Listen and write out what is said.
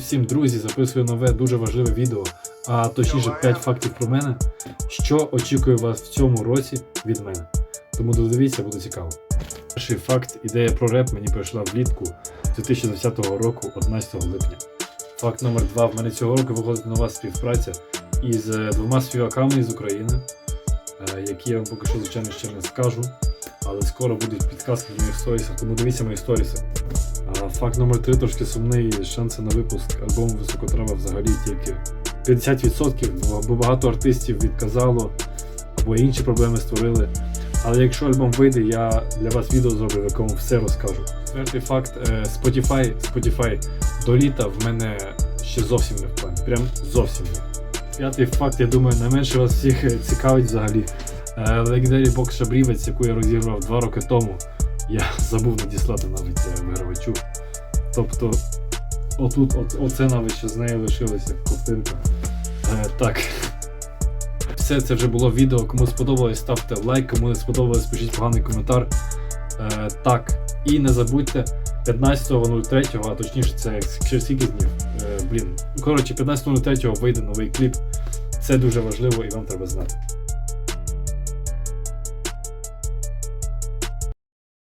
всім, друзі! Записую нове дуже важливе відео, а точніше 5 фактів про мене, що очікує вас в цьому році від мене. Тому додивіться, буде цікаво. Перший факт, ідея про реп мені прийшла влітку 2020 року, 11 липня. Факт номер 2 В мене цього року виходить нова співпраця із е, двома співаками з України, е, які я вам поки що, звичайно, ще не скажу. Але скоро будуть підказки в моїх сторісах, тому дивіться мої сторіси. Факт номер 3 трошки сумний. Шанси на випуск альбому Високотрава взагалі тільки 50%, бо багато артистів відказало або інші проблеми створили. Але якщо альбом вийде, я для вас відео зроблю, в якому все розкажу. Четвертий факт: е, Spotify, Spotify до літа в мене ще зовсім не в плані. Прям зовсім не. П'ятий факт, я думаю, найменше вас всіх е, цікавить взагалі. Е, Legendary Box Шабрівець, яку я розіграв два роки тому, я забув надіслати навіть вигравачу. Тобто, отут, от, оце навіть ще з нею лишилася картинка. Е, так. Все це вже було відео. Кому сподобалось, ставте лайк, кому не сподобалось, пишіть поганий коментар. Е, так, і не забудьте 15.03, а точніше, це скільки днів. Е, блін. Коротше, 15.03 вийде новий кліп. Це дуже важливо і вам треба знати.